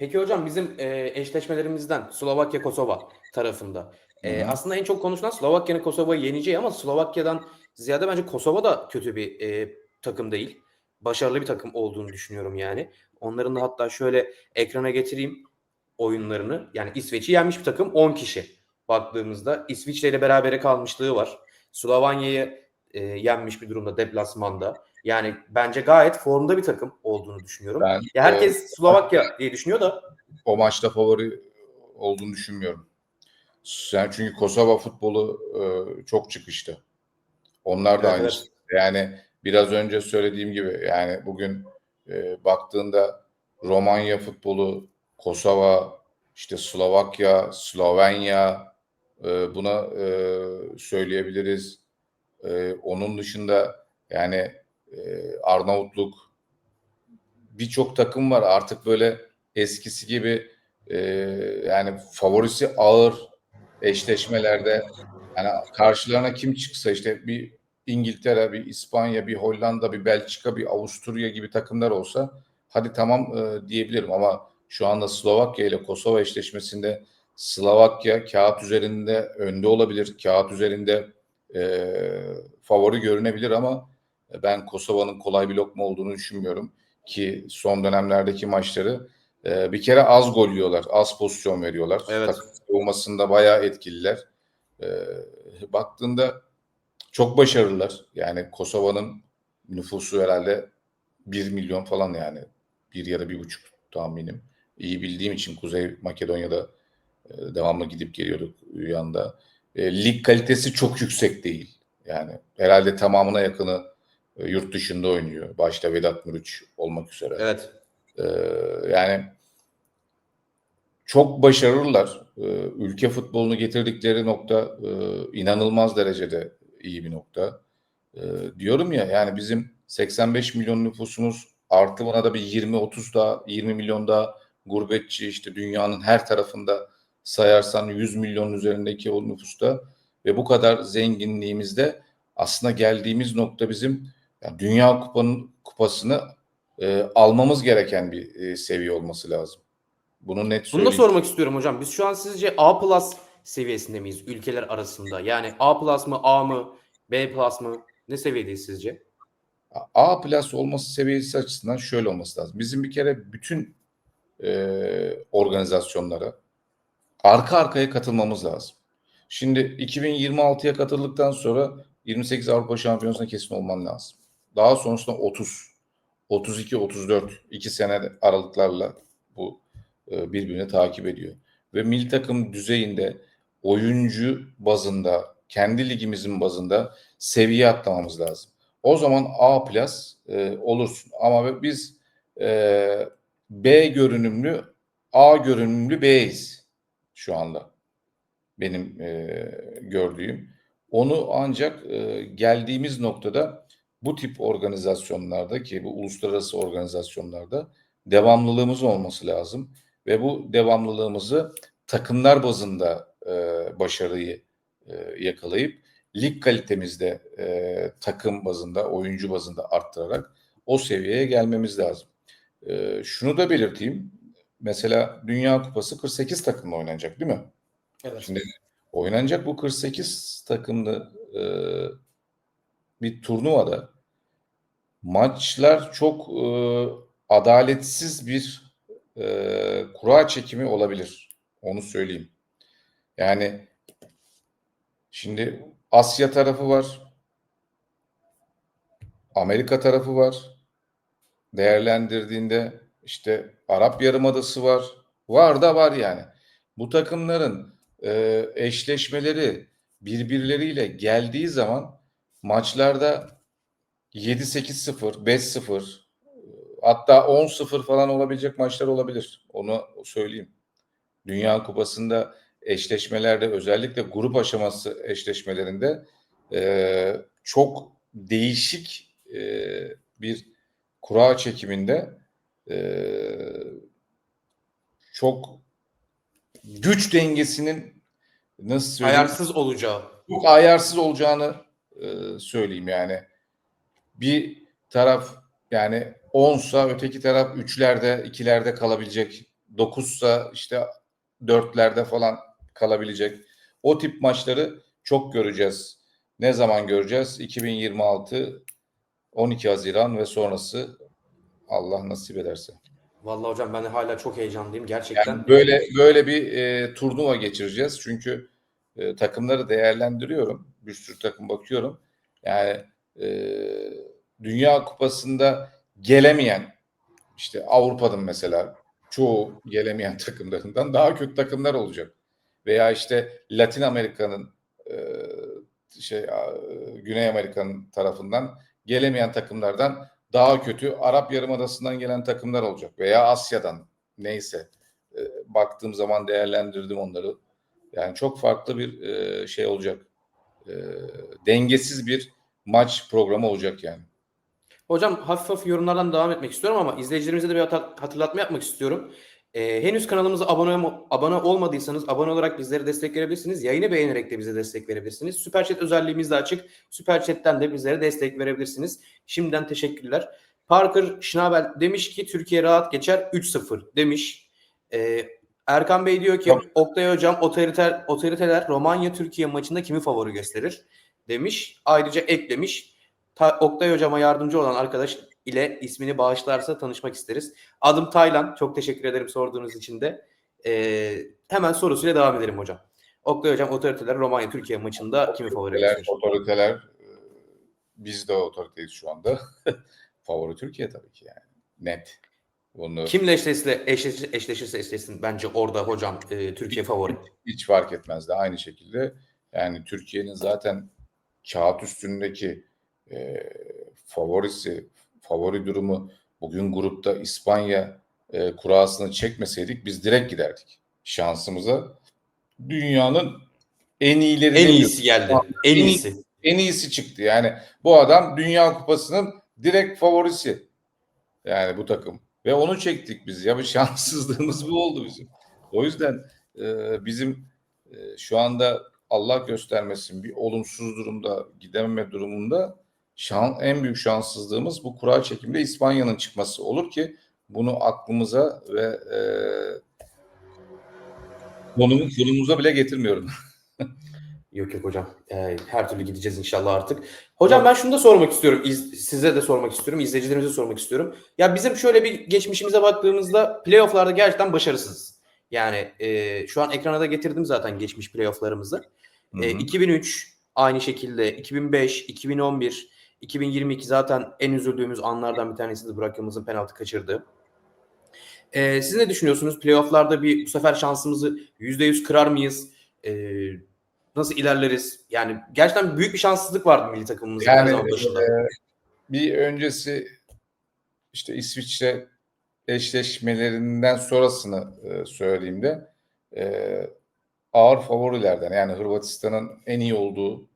Peki hocam bizim e, eşleşmelerimizden Slovakya Kosova tarafında e, aslında en çok konuşulan Slovakya'nın Kosova'yı yeneceği ama Slovakya'dan ziyade bence Kosova da kötü bir e, takım değil. Başarılı bir takım olduğunu düşünüyorum yani. Onların da hatta şöyle ekrana getireyim oyunlarını. Yani İsveç'i yenmiş bir takım 10 kişi baktığımızda. İsviçre ile berabere kalmışlığı var. Slovanya'yı e, yenmiş bir durumda deplasmanda. Yani bence gayet formda bir takım olduğunu düşünüyorum. Ben Ya herkes e, Slovakya diye düşünüyor da o maçta favori olduğunu düşünmüyorum. Yani çünkü Kosova futbolu e, çok çıkıştı. Onlar da Evet, aynı. evet. şey. Yani biraz önce söylediğim gibi yani bugün e, baktığında Romanya futbolu, Kosova, işte Slovakya, Slovenya e, buna e, söyleyebiliriz. E, onun dışında yani Arnavutluk birçok takım var artık böyle eskisi gibi e, yani favorisi ağır eşleşmelerde yani karşılarına kim çıksa işte bir İngiltere, bir İspanya, bir Hollanda, bir Belçika, bir Avusturya gibi takımlar olsa hadi tamam e, diyebilirim ama şu anda Slovakya ile Kosova eşleşmesinde Slovakya kağıt üzerinde önde olabilir. Kağıt üzerinde e, favori görünebilir ama ben Kosova'nın kolay bir lokma olduğunu düşünmüyorum ki son dönemlerdeki maçları e, bir kere az gol yiyorlar, az pozisyon veriyorlar. Evet. Takım savunmasında bayağı etkililer. E, baktığında çok başarılılar. Yani Kosova'nın nüfusu herhalde 1 milyon falan yani. Bir ya da bir buçuk tahminim. İyi bildiğim için Kuzey Makedonya'da e, devamlı gidip geliyorduk yanda. E, lig kalitesi çok yüksek değil. Yani herhalde tamamına yakını yurt dışında oynuyor. Başta Vedat Muriç olmak üzere. evet. Ee, yani çok başarılılar. Ee, ülke futbolunu getirdikleri nokta e, inanılmaz derecede iyi bir nokta. Ee, diyorum ya yani bizim 85 milyon nüfusumuz artı buna da bir 20-30 daha 20 milyon daha gurbetçi işte dünyanın her tarafında sayarsan 100 milyonun üzerindeki o nüfusta ve bu kadar zenginliğimizde aslında geldiğimiz nokta bizim yani Dünya Kupanın kupasını e, almamız gereken bir e, seviye olması lazım. Bunu net Bunu da söyleyeyim. sormak istiyorum hocam. Biz şu an sizce A plus seviyesinde miyiz ülkeler arasında? Yani A plus mı A mı B plus mı? Ne seviyedeyiz sizce? A plus olması seviyesi açısından şöyle olması lazım. Bizim bir kere bütün e, organizasyonlara arka arkaya katılmamız lazım. Şimdi 2026'ya katıldıktan sonra 28 Avrupa Şampiyonası'na kesin olman lazım. Daha sonrasında 30, 32, 34 iki sene aralıklarla bu e, birbirini takip ediyor. Ve milli takım düzeyinde oyuncu bazında, kendi ligimizin bazında seviye atlamamız lazım. O zaman A plus e, olursun. Ama biz e, B görünümlü, A görünümlü B'yiz şu anda. Benim e, gördüğüm. Onu ancak e, geldiğimiz noktada bu tip organizasyonlarda ki bu uluslararası organizasyonlarda devamlılığımız olması lazım ve bu devamlılığımızı takımlar bazında e, başarıyı e, yakalayıp lig kalitemizde e, takım bazında, oyuncu bazında arttırarak o seviyeye gelmemiz lazım. E, şunu da belirteyim. Mesela Dünya Kupası 48 takımla oynanacak değil mi? Evet. Şimdi oynanacak bu 48 takımlı e, bir turnuvada maçlar çok e, adaletsiz bir e, kura çekimi olabilir. Onu söyleyeyim. Yani şimdi Asya tarafı var. Amerika tarafı var. Değerlendirdiğinde işte Arap Yarımadası var. Var da var yani. Bu takımların e, eşleşmeleri birbirleriyle geldiği zaman maçlarda 7-8-0, 5-0 hatta 10-0 falan olabilecek maçlar olabilir. Onu söyleyeyim. Dünya Kupası'nda eşleşmelerde özellikle grup aşaması eşleşmelerinde e, çok değişik e, bir kura çekiminde e, çok güç dengesinin nasıl söyleyeyim? Ayarsız olacağı. çok ayarsız olacağını e, söyleyeyim yani. Bir taraf yani 10'sa öteki taraf üçlerde, ikilerde kalabilecek 9'sa işte 4'lerde falan kalabilecek. O tip maçları çok göreceğiz. Ne zaman göreceğiz? 2026 12 Haziran ve sonrası Allah nasip ederse. Vallahi hocam ben de hala çok heyecanlıyım gerçekten. Yani böyle böyle bir e, turnuva geçireceğiz. Çünkü e, takımları değerlendiriyorum. Bir sürü takım bakıyorum. Yani e, Dünya Kupası'nda gelemeyen işte Avrupa'nın mesela çoğu gelemeyen takımlarından daha kötü takımlar olacak. Veya işte Latin Amerika'nın e, şey Güney Amerika'nın tarafından gelemeyen takımlardan daha kötü Arap Yarımadası'ndan gelen takımlar olacak veya Asya'dan neyse E, baktığım zaman değerlendirdim onları. Yani çok farklı bir e, şey olacak. E, dengesiz bir maç programı olacak yani. Hocam hafif hafif yorumlardan devam etmek istiyorum ama izleyicilerimize de bir hatırlatma yapmak istiyorum. Ee, henüz kanalımıza abone, abone olmadıysanız abone olarak bizlere destek verebilirsiniz. Yayını beğenerek de bize destek verebilirsiniz. Süper Chat özelliğimiz de açık. Süper Chat'ten de bizlere destek verebilirsiniz. Şimdiden teşekkürler. Parker Schnabel demiş ki Türkiye rahat geçer 3-0 demiş. Ee, Erkan Bey diyor ki. Oktay Hocam otoriter, otoriteler Romanya-Türkiye maçında kimi favori gösterir demiş. Ayrıca eklemiş. Ta- Oktay Hocama yardımcı olan arkadaş ile ismini bağışlarsa tanışmak isteriz. Adım Taylan. Çok teşekkür ederim sorduğunuz için de. Ee, hemen sorusuyla devam edelim hocam. Oktay Hocam otoriteler Romanya-Türkiye maçında kimi favori Otoriteler, gösterir? otoriteler e, biz de otoriteyiz şu anda. Favori Türkiye tabii ki yani. Net. Bunu Kimle eşleşirse, eşleşirse, eşleşirse eşleşsin bence orada hocam e, Türkiye favori. hiç fark etmez de aynı şekilde yani Türkiye'nin zaten kağıt üstündeki e, favorisi, favori durumu bugün grupta İspanya e, kurasını çekmeseydik biz direkt giderdik. Şansımıza dünyanın en iyileri En iyisi geldi. En iyisi. en iyisi çıktı. Yani bu adam Dünya Kupası'nın direkt favorisi. Yani bu takım. Ve onu çektik biz. Ya bir şanssızlığımız bu oldu bizim. O yüzden e, bizim e, şu anda Allah göstermesin bir olumsuz durumda gidememe durumunda şan, en büyük şanssızlığımız bu kura çekimde İspanya'nın çıkması olur ki bunu aklımıza ve e, konumu, konumuza bile getirmiyorum. Yok yok hocam. Ee, her türlü gideceğiz inşallah artık. Hocam ben şunu da sormak istiyorum. İz- size de sormak istiyorum. izleyicilerimize sormak istiyorum. Ya bizim şöyle bir geçmişimize baktığımızda playofflarda gerçekten başarısızız. Yani e, şu an ekrana da getirdim zaten geçmiş playofflarımızı. E, hı. 2003 aynı şekilde 2005, 2011, 2022 zaten en üzüldüğümüz anlardan bir tanesiydi Burak Yılmaz'ın penaltı kaçırdığı. E, siz ne düşünüyorsunuz? Playoff'larda bir bu sefer şansımızı %100 kırar mıyız? E, nasıl ilerleriz? Yani gerçekten büyük bir şanssızlık vardı milli takımımızın Yani başında. e, bir öncesi işte İsviçre eşleşmelerinden sonrasını e, söylediğimde e, ağır favorilerden yani Hırvatistan'ın en iyi olduğu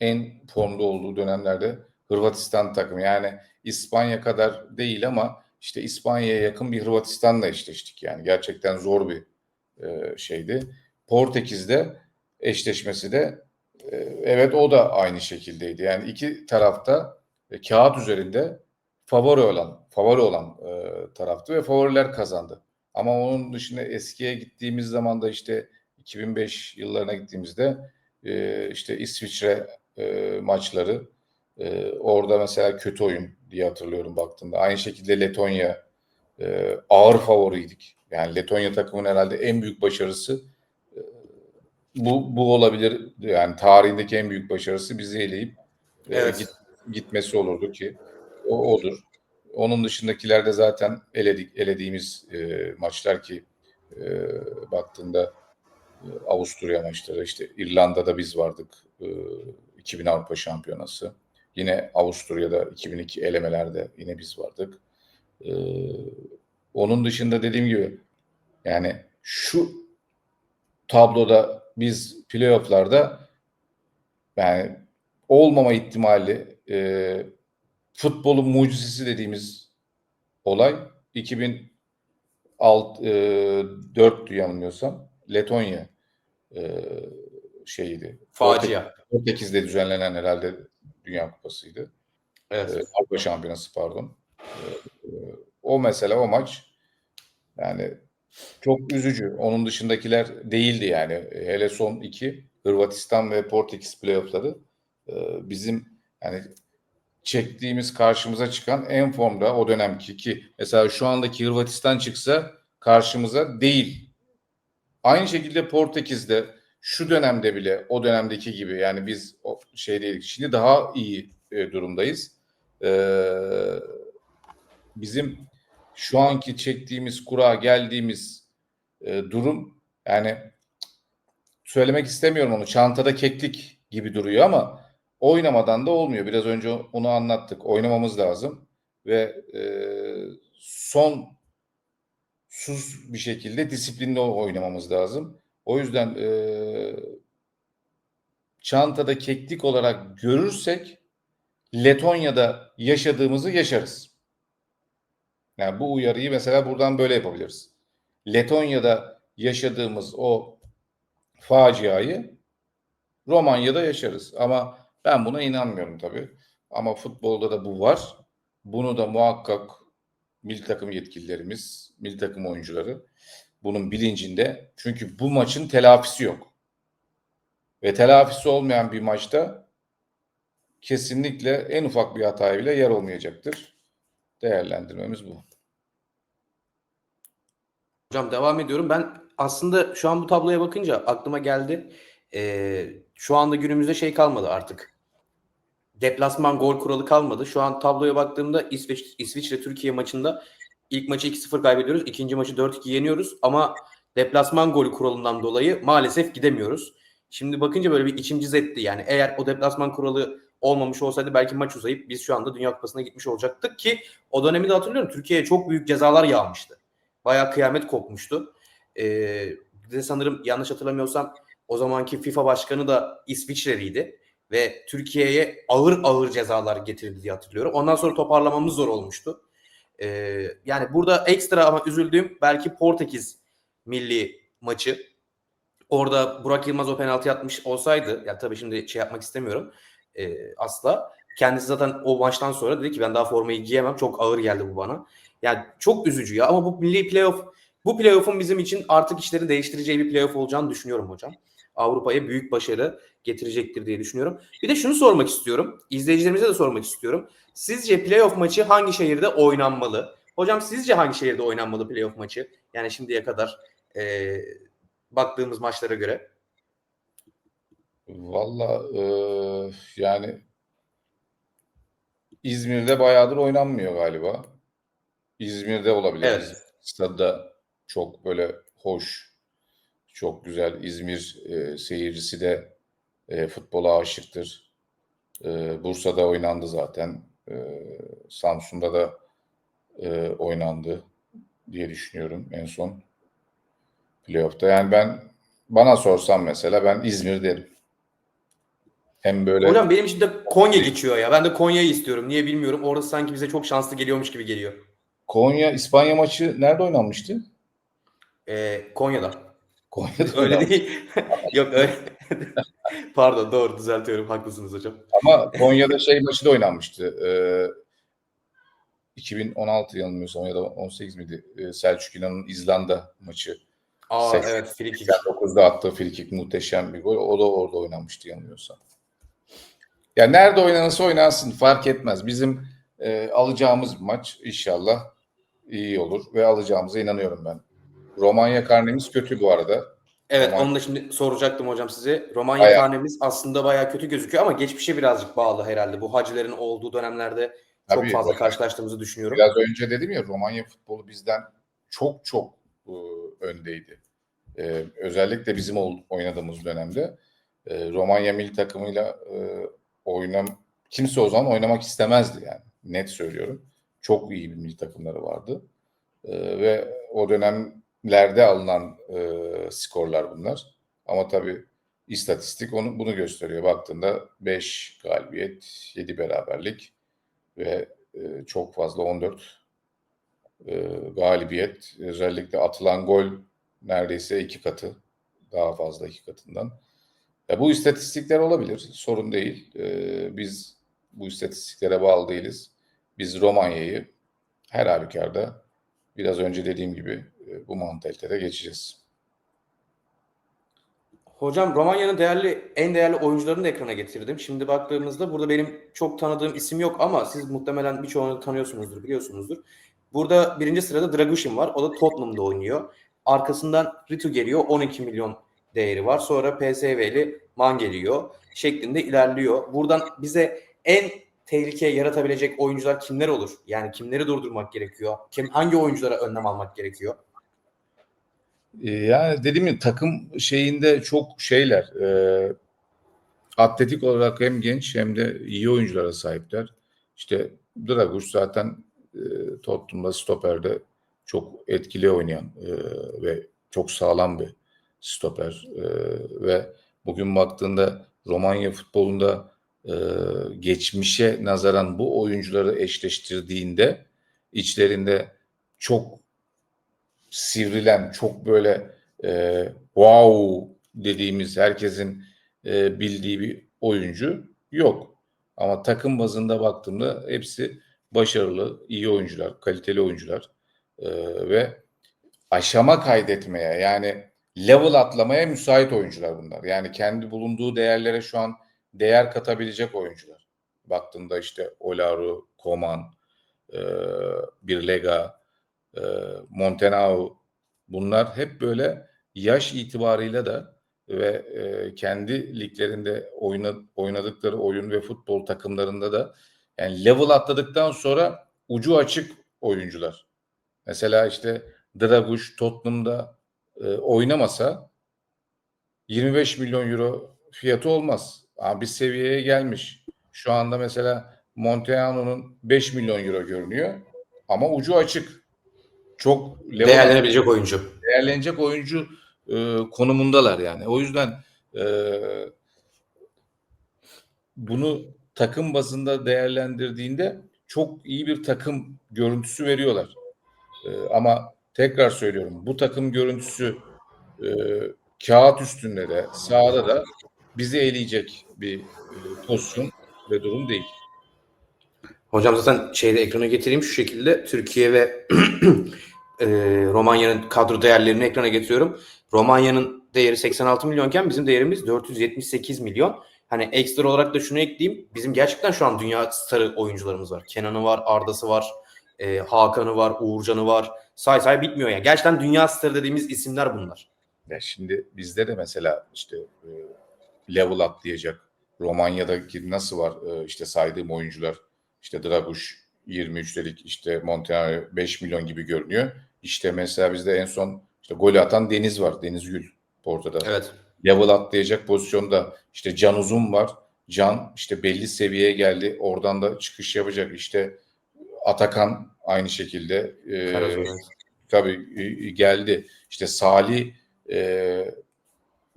en formda olduğu dönemlerde Hırvatistan takımı yani İspanya kadar değil ama işte İspanya'ya yakın bir Hırvatistan'la eşleştik yani gerçekten zor bir e, şeydi. Portekiz'de eşleşmesi de e, evet o da aynı şekildeydi. Yani iki tarafta e, kağıt üzerinde favori olan favori olan e, taraftı ve favoriler kazandı. Ama onun dışında eskiye gittiğimiz zaman da işte 2005 yıllarına gittiğimizde e, işte İsviçre e, maçları e, orada mesela kötü oyun diye hatırlıyorum baktığımda. Aynı şekilde Letonya e, ağır favoriydik. Yani Letonya takımının herhalde en büyük başarısı bu bu olabilir. Yani tarihindeki en büyük başarısı bizi eleyip e, Evet. git- gitmesi olurdu ki o odur. Onun dışındakiler de zaten eledik elediğimiz e, maçlar ki e, baktığında e, Avusturya maçları işte İrlanda'da biz vardık e, 2000 Avrupa Şampiyonası. Yine Avusturya'da 2002 elemelerde yine biz vardık. E, onun dışında dediğim gibi yani şu tabloda biz playofflarda yani olmama ihtimali e, futbolun mucizesi dediğimiz olay 2004'tü yanılmıyorsam Letonya e, şeyiydi. Facia. Portekiz'de düzenlenen herhalde Dünya Kupası'ydı. Evet. E, Avrupa Şampiyonası pardon. E, e, o mesela o maç yani çok üzücü. Onun dışındakiler değildi yani. Hele son iki Hırvatistan ve Portekiz playoffları e, bizim yani çektiğimiz karşımıza çıkan en formda o dönemki ki mesela şu andaki Hırvatistan çıksa karşımıza değil. Aynı şekilde Portekiz'de şu dönemde bile o dönemdeki gibi yani biz şey değil. Şimdi daha iyi e, durumdayız. Ee, bizim şu anki çektiğimiz kura geldiğimiz e, durum yani söylemek istemiyorum onu çantada keklik gibi duruyor ama oynamadan da olmuyor. Biraz önce onu anlattık. Oynamamız lazım ve e, son sus bir şekilde disiplinli oynamamız lazım. O yüzden e, çantada keklik olarak görürsek Letonya'da yaşadığımızı yaşarız. Yani bu uyarıyı mesela buradan böyle yapabiliriz. Letonya'da yaşadığımız o faciayı Romanya'da yaşarız. Ama ben buna inanmıyorum tabii. Ama futbolda da bu var. Bunu da muhakkak milli takım yetkililerimiz, milli takım oyuncuları bunun bilincinde. Çünkü bu maçın telafisi yok. Ve telafisi olmayan bir maçta kesinlikle en ufak bir hataya bile yer olmayacaktır. Değerlendirmemiz bu. Hocam devam ediyorum. Ben aslında şu an bu tabloya bakınca aklıma geldi. Ee, şu anda günümüzde şey kalmadı artık. Deplasman gol kuralı kalmadı. Şu an tabloya baktığımda İsveç, İsviçre Türkiye maçında ilk maçı 2-0 kaybediyoruz. ikinci maçı 4-2 yeniyoruz. Ama deplasman golü kuralından dolayı maalesef gidemiyoruz. Şimdi bakınca böyle bir içim cız etti. Yani eğer o deplasman kuralı olmamış olsaydı belki maç uzayıp biz şu anda Dünya Kupası'na gitmiş olacaktık ki o dönemi de hatırlıyorum. Türkiye'ye çok büyük cezalar yağmıştı. Bayağı kıyamet kopmuştu. Ee, de sanırım yanlış hatırlamıyorsam o zamanki FIFA başkanı da İsviçreliydi ve Türkiye'ye ağır ağır cezalar getirildi diye hatırlıyorum. Ondan sonra toparlamamız zor olmuştu. Ee, yani burada ekstra ama üzüldüğüm belki Portekiz milli maçı. Orada Burak Yılmaz o penaltı atmış olsaydı, ya tabii şimdi şey yapmak istemiyorum e, asla. Kendisi zaten o maçtan sonra dedi ki ben daha formayı giyemem. Çok ağır geldi bu bana. Yani çok üzücü ya ama bu milli playoff bu playoff'un bizim için artık işleri değiştireceği bir playoff olacağını düşünüyorum hocam. Avrupa'ya büyük başarı getirecektir diye düşünüyorum. Bir de şunu sormak istiyorum. İzleyicilerimize de sormak istiyorum. Sizce playoff maçı hangi şehirde oynanmalı? Hocam sizce hangi şehirde oynanmalı playoff maçı? Yani şimdiye kadar e, baktığımız maçlara göre. Valla e, yani İzmir'de bayağıdır oynanmıyor galiba. İzmir'de olabilir. Evet. İzmir Stadı da çok böyle hoş, çok güzel. İzmir e, seyircisi de e, futbola aşıktır. E, Bursa'da oynandı zaten. E, Samsun'da da e, oynandı diye düşünüyorum en son playoff'ta. Yani ben bana sorsan mesela ben İzmir derim. Hem böyle Hocam benim için de Konya geçiyor ya. Ben de Konya'yı istiyorum. Niye bilmiyorum. Orası sanki bize çok şanslı geliyormuş gibi geliyor. Konya İspanya maçı nerede oynanmıştı? Ee, Konya'da. Konya'da Öyle değil. Yok öyle. Pardon doğru düzeltiyorum. Haklısınız hocam. Ama Konya'da şey maçı da oynanmıştı. Ee, 2016 yanılmıyorsam ya da 18 miydi? Ee, Selçuk İnan'ın İzlanda maçı. Aa 80 evet free kick. 89'da attığı frikik muhteşem bir gol. O da orada oynanmıştı yanılmıyorsam. Ya nerede oynanırsa oynansın fark etmez. Bizim e, alacağımız maç inşallah iyi olur ve alacağımıza inanıyorum ben. Romanya karnemiz kötü bu arada. Evet Romanya- onu da şimdi soracaktım hocam size. Romanya Bayağı. karnemiz aslında bayağı kötü gözüküyor ama geçmişe birazcık bağlı herhalde. Bu hacilerin olduğu dönemlerde çok Tabii, fazla karşılaştığımızı düşünüyorum. Biraz önce dedim ya Romanya futbolu bizden çok çok e, öndeydi. E, özellikle bizim oynadığımız dönemde e, Romanya milli takımıyla e, oynam kimse o zaman oynamak istemezdi yani. Net söylüyorum. Çok iyi bir milli takımları vardı. E, ve o dönemlerde alınan e, skorlar bunlar. Ama tabii istatistik onu bunu gösteriyor. Baktığında 5 galibiyet, 7 beraberlik ve e, çok fazla 14 e, galibiyet. Özellikle atılan gol neredeyse iki katı. Daha fazla iki katından. Ya bu istatistikler olabilir. Sorun değil. E, biz bu istatistiklere bağlı değiliz. Biz Romanya'yı her halükarda biraz önce dediğim gibi e, bu mantalitede geçeceğiz. Hocam Romanya'nın değerli en değerli oyuncularını da ekrana getirdim. Şimdi baktığımızda burada benim çok tanıdığım isim yok ama siz muhtemelen birçoğunu tanıyorsunuzdur, biliyorsunuzdur. Burada birinci sırada Dragushin var. O da Tottenham'da oynuyor. Arkasından Ritu geliyor. 12 milyon değeri var. Sonra PSV'li Man geliyor. Şeklinde ilerliyor. Buradan bize en tehlike yaratabilecek oyuncular kimler olur? Yani kimleri durdurmak gerekiyor? Kim hangi oyunculara önlem almak gerekiyor? E, Yani dediğim gibi takım şeyinde çok şeyler e, atletik olarak hem genç hem de iyi oyunculara sahipler. İşte Draguş zaten e, Tottenham'da stoperde çok etkili oynayan e, ve çok sağlam bir stoper E, ve bugün baktığında Romanya futbolunda e, geçmişe nazaran bu oyuncuları eşleştirdiğinde içlerinde çok sivrilen, çok böyle e, wow dediğimiz herkesin e, bildiği bir oyuncu yok. Ama takım bazında baktığımda hepsi başarılı, iyi oyuncular, kaliteli oyuncular E, ve aşama kaydetmeye yani level atlamaya müsait oyuncular bunlar. Yani kendi bulunduğu değerlere şu an değer katabilecek oyuncular. Baktığında işte Olaru, Koman, e, Birlega, e, Montenau bunlar hep böyle yaş itibarıyla da ve e, kendi liglerinde oyna, oynadıkları oyun ve futbol takımlarında da yani level atladıktan sonra ucu açık oyuncular. Mesela işte Draguş Tottenham'da e, oynamasa 25 milyon euro fiyatı olmaz. Ama bir seviyeye gelmiş. Şu anda mesela Monteano'nun 5 milyon euro görünüyor ama ucu açık. Çok Değerlenebilecek oyuncu. değerlenecek oyuncu e, konumundalar yani. O yüzden e, bunu takım bazında değerlendirdiğinde çok iyi bir takım görüntüsü veriyorlar. E, ama tekrar söylüyorum bu takım görüntüsü e, kağıt üstünde de sahada da bizi eleyecek bir e, pozisyon ve durum değil. Hocam zaten şeyde ekrana getireyim şu şekilde Türkiye ve e, Romanya'nın kadro değerlerini ekrana getiriyorum. Romanya'nın değeri 86 milyonken bizim değerimiz 478 milyon. Hani ekstra olarak da şunu ekleyeyim. Bizim gerçekten şu an dünya starı oyuncularımız var. Kenan'ı var, Arda'sı var, e, Hakan'ı var, Uğurcan'ı var. Say say bitmiyor yani. Gerçekten dünya starı dediğimiz isimler bunlar. Ya şimdi bizde de mesela işte e, level atlayacak. Romanya'daki nasıl var e, işte saydığım oyuncular işte Draguş 23 dedik işte Montenegro 5 milyon gibi görünüyor. İşte mesela bizde en son işte golü atan Deniz var. Deniz Gül Porto'da. Evet. Level atlayacak pozisyonda işte Can Uzun var. Can işte belli seviyeye geldi. Oradan da çıkış yapacak. İşte Atakan aynı şekilde. E, tabii e, geldi. İşte Salih e,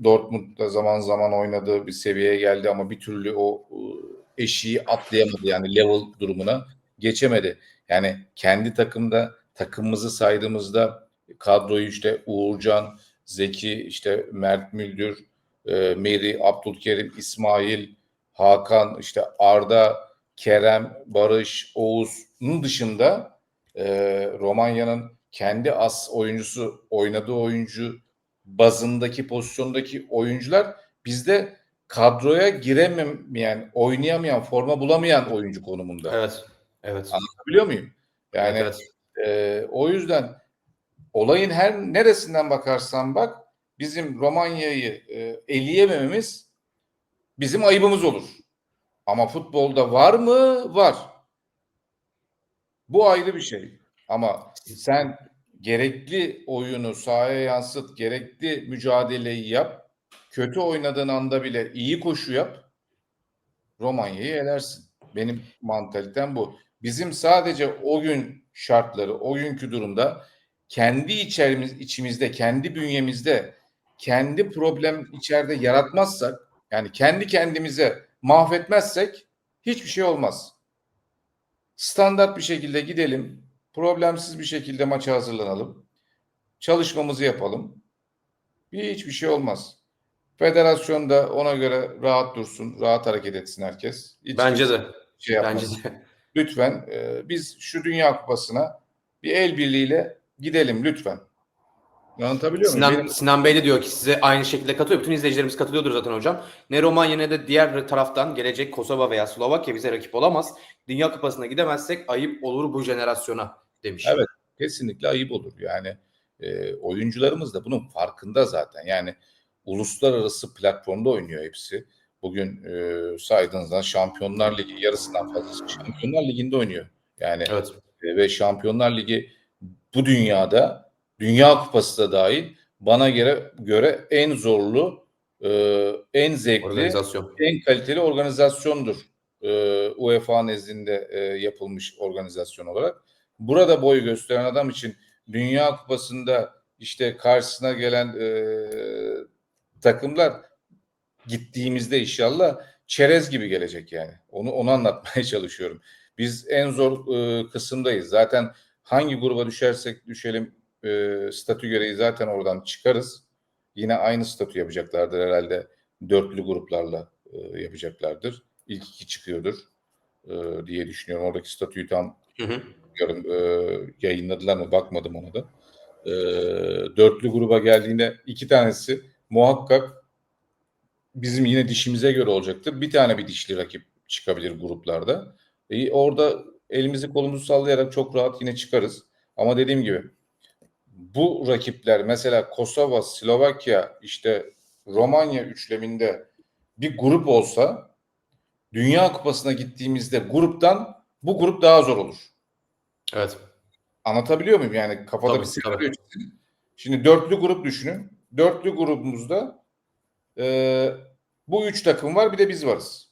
Dortmund'da zaman zaman oynadığı bir seviyeye geldi ama bir türlü o e, eşiği atlayamadı yani level durumuna geçemedi. Yani kendi takımda takımımızı saydığımızda kadroyu işte Uğurcan, Zeki, işte Mert Müldür, e, Meri, Abdülkerim, İsmail, Hakan, işte Arda, Kerem, Barış, Oğuz'un dışında e, Romanya'nın kendi as oyuncusu, oynadığı oyuncu bazındaki pozisyondaki oyuncular bizde kadroya giremeyen, oynayamayan, forma bulamayan oyuncu konumunda. Evet. Evet. Biliyor muyum? Yani evet. e, o yüzden olayın her neresinden bakarsan bak bizim Romanya'yı e, eleyemememiz bizim ayıbımız olur. Ama futbolda var mı? Var. Bu ayrı bir şey. Ama sen gerekli oyunu sahaya yansıt, gerekli mücadeleyi yap. Kötü oynadığın anda bile iyi koşu yap. Romanya'yı elersin. Benim mantalitem bu. Bizim sadece o gün şartları, o günkü durumda kendi içerimiz, içimizde, kendi bünyemizde kendi problem içeride yaratmazsak, yani kendi kendimize mahvetmezsek hiçbir şey olmaz. Standart bir şekilde gidelim, problemsiz bir şekilde maça hazırlanalım, çalışmamızı yapalım. Hiçbir şey olmaz. Federasyon da ona göre rahat dursun, rahat hareket etsin herkes. Hiç Bence de. şey yapmasın. Bence de. Lütfen e, biz şu Dünya Kupası'na bir el birliğiyle gidelim lütfen. Anlatabiliyor muyum? Sinan, Benim- Sinan Bey de diyor ki size aynı şekilde katılıyor. Bütün izleyicilerimiz katılıyordur zaten hocam. Ne Romanya ne de diğer taraftan gelecek Kosova veya Slovakya bize rakip olamaz. Dünya Kupası'na gidemezsek ayıp olur bu jenerasyona demiş. Evet. kesinlikle ayıp olur. Yani e, oyuncularımız da bunun farkında zaten. Yani uluslararası platformda oynuyor hepsi. Bugün e, saydığınızda Şampiyonlar Ligi yarısından fazlası Şampiyonlar Ligi'nde oynuyor. Yani Evet. e, ve Şampiyonlar Ligi bu dünyada Dünya Kupası da dahil bana göre göre en zorlu, e, en zevkli, en kaliteli organizasyondur. E, UEFA nezdinde e, yapılmış organizasyon olarak. Burada boy gösteren adam için Dünya Kupası'nda işte karşısına gelen e, takımlar gittiğimizde inşallah çerez gibi gelecek yani. Onu onu anlatmaya çalışıyorum. Biz en zor e, kısımdayız. Zaten hangi gruba düşersek düşelim e, statü gereği zaten oradan çıkarız. Yine aynı statü yapacaklardır herhalde. Dörtlü gruplarla e, yapacaklardır. İlk iki çıkıyordur e, diye düşünüyorum. Oradaki statüyü tam Hı hı. e, yayınladılar mı bakmadım ona da. E, dörtlü gruba geldiğinde iki tanesi muhakkak bizim yine dişimize göre olacaktır. Bir tane bir dişli rakip çıkabilir gruplarda. E, orada elimizi kolumuzu sallayarak çok rahat yine çıkarız. Ama dediğim gibi bu rakipler mesela Kosova, Slovakya, işte Romanya üçleminde bir grup olsa Dünya Kupası'na gittiğimizde gruptan bu grup daha zor olur. Evet. Anlatabiliyor muyum? Yani kafada Tabii, bir senaryo çizin. Şimdi dörtlü grup düşünün. Dörtlü grubumuzda e, bu üç takım var bir de biz varız.